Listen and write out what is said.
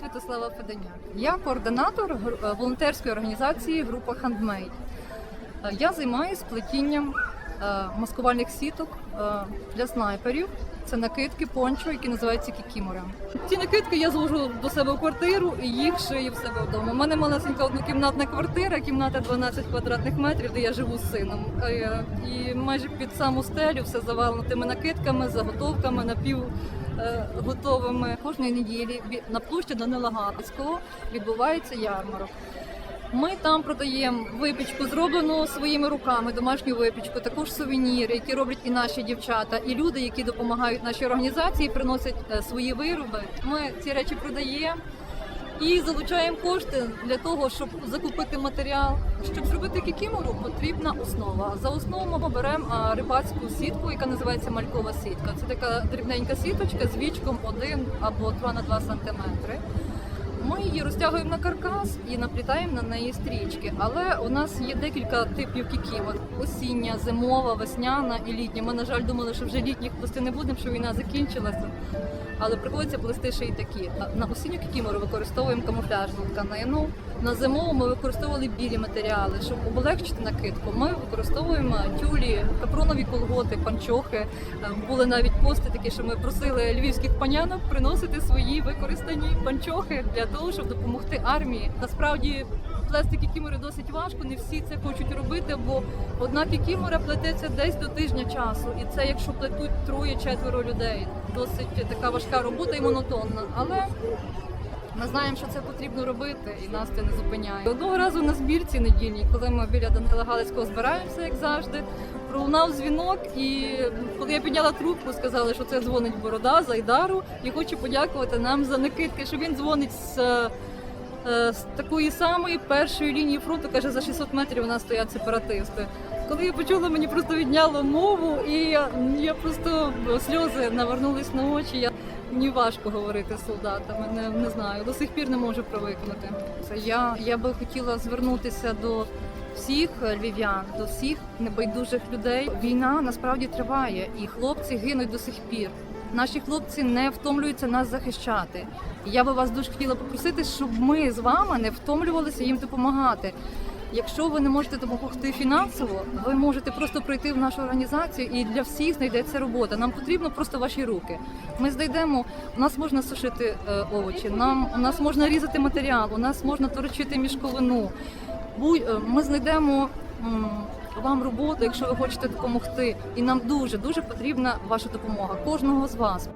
Владислава Феденяк. Я координатор е, волонтерської організації Група. Е, Я займаюся плетінням маскувальних сіток е, для снайперів. Це накидки пончо, які називаються кікімори. Ці накидки я зложу до себе в квартиру і їх шию в себе вдома. У мене малесенька однокімнатна квартира, кімната 12 квадратних метрів, де я живу з сином. Е, І майже під саму стелю все завалено тими накидками, заготовками, напів е, готовими. Кожної неділі на площі Данила Галицького відбувається ярмарок. Ми там продаємо випічку, зроблену своїми руками, домашню випічку, також сувеніри, які роблять і наші дівчата, і люди, які допомагають нашій організації, приносять е, свої вироби. Ми ці речі продаємо і залучаємо кошти для того, щоб закупити матеріал. Щоб зробити кікімору, потрібна основа. За основу ми беремо рибацьку сітку, яка називається малькова сітка. Це така дрібненька сіточка з вічком 1 або 2 на 2 сантиметри. Ми її розтягуємо на каркас і наплітаємо на неї стрічки. Але у нас є декілька типів кікімор: осіння, зимова, весняна і літня. Ми, на жаль, думали, що вже літніх плести не будемо, що війна закінчилася. Але приходиться плести ще й такі. На осінню кікімору використовуємо камуфляжну тканину. На зимову ми використовували білі матеріали, щоб облегчити накидку. Ми використовуємо тюлі, капронові колготи, панчохи. Е, Були навіть пости такі, що ми просили львівських панянок приносити свої використані панчохи для того, щоб допомогти армії. Насправді плести кікімори досить важко. Не всі це хочуть робити, бо одна кікімора плететься десь до тижня часу, і це якщо плетуть троє-четверо людей. Досить така важка робота і монотонна. Але ми знаємо, що це потрібно робити, і нас це не зупиняє. Одного разу на збірці недільній, коли ми біля Данила Галицького збираємося, як завжди, пролунав дзвінок, і коли я підняла трубку, сказали, що це дзвонить Борода з Айдару і хоче подякувати нам за накидки, що він дзвонить з. е, е, З такої самої першої лінії фронту каже, за 600 метрів у нас стоять сепаратисти. Коли я почула, мені просто відняло мову, і я, я просто сльози навернулись на очі. Я Мені важко говорити з солдатами, не, не знаю, до сих пір не можу привикнути. Я, я би хотіла звернутися до всіх львів'ян, до всіх небайдужих людей. Війна насправді триває, і хлопці гинуть до сих пір. Наші хлопці не втомлюються нас захищати. Я би вас дуже хотіла попросити, щоб ми з вами не втомлювалися їм допомагати. Якщо ви не можете допомогти фінансово, ви можете просто прийти в нашу організацію і для всіх знайдеться робота. Нам потрібно просто ваші руки. Ми знайдемо, у нас можна сушити е, овочі, нам у нас можна різати матеріал, у нас можна торочити мішковину. Будь, е, ми знайдемо вам роботу, якщо ви хочете допомогти. І нам дуже дуже потрібна ваша допомога. Кожного з вас.